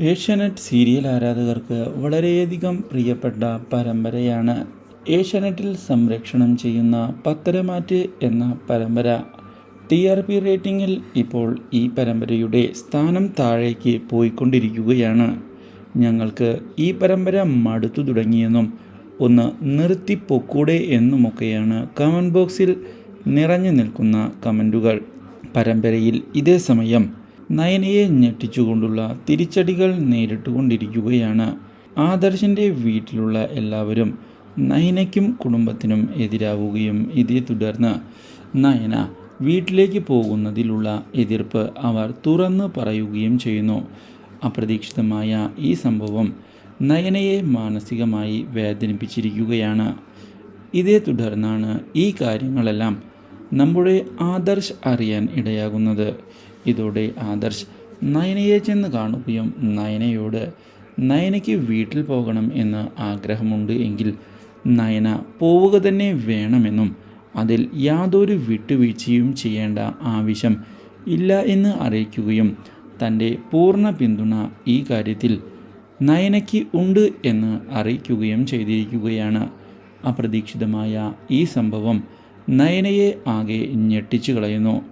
Asianet serial ആരാധകർക്ക് വളരെയധികം പ്രിയപ്പെട്ട പരമ്പരയാണ് ഏഷ്യാനെറ്റിൽ സംരക്ഷണം ചെയ്യുന്ന പത്തരമാറ്റ് എന്ന പരമ്പര. ടി ആർ പി റേറ്റിംഗിൽ ഇപ്പോൾ ഈ പരമ്പരയുടെ സ്ഥാനം താഴേക്ക് പോയിക്കൊണ്ടിരിക്കുകയാണ്. ഞങ്ങൾക്ക് ഈ പരമ്പര മടുത്തു തുടങ്ങിയെന്നും ഒന്ന് നിർത്തിപ്പൊക്കൂടെ എന്നുമൊക്കെയാണ് കമന്റ് ബോക്സിൽ നിറഞ്ഞു നിൽക്കുന്ന കമന്റുകൾ. പരമ്പരയിൽ ഇതേ സമയം നയനയെ ഞെട്ടിച്ചുകൊണ്ടുള്ള തിരിച്ചടികൾ നേരിട്ടുകൊണ്ടിരിക്കുകയാണ്. ആദർശിന്റെ വീട്ടിലുള്ള എല്ലാവരും നയനയ്ക്കും കുടുംബത്തിനും എതിരാവുകയും ഇതേ തുടർന്ന് നയന വീട്ടിലേക്ക് പോകുന്നതിലുള്ള എതിർപ്പ് അവർ തുറന്ന് പറയുകയും ചെയ്യുന്നു. അപ്രതീക്ഷിതമായ ഈ സംഭവം നയനയെ മാനസികമായി വേദനിപ്പിച്ചിരിക്കുകയാണ്. ഇതേ തുടർന്നാണ് ഈ കാര്യങ്ങളെല്ലാം നമ്മുടെ ആദർശ് അറിയാൻ ഇടയാകുന്നത്. ഇതോടെ ആദർശ് നയനയെ ചെന്ന് കാണുകയും നയനയോട് നയനയ്ക്ക് വീട്ടിൽ പോകണം എന്ന് ആഗ്രഹമുണ്ട് എങ്കിൽ നയന പോവുക തന്നെ വേണമെന്നും അതിൽ യാതൊരു വിട്ടുവീഴ്ചയും ചെയ്യേണ്ട ആവശ്യം ഇല്ല എന്ന് അറിയിക്കുകയും തന്റെ പൂർണ പിന്തുണ ഈ കാര്യത്തിൽ നയനയ്ക്ക് ഉണ്ട് എന്ന് അറിയിക്കുകയും ചെയ്തിരിക്കുകയാണ്. അപ്രതീക്ഷിതമായ ഈ സംഭവം നയനയെ ആകെ ഞെട്ടിച്ചു കളയുന്നു.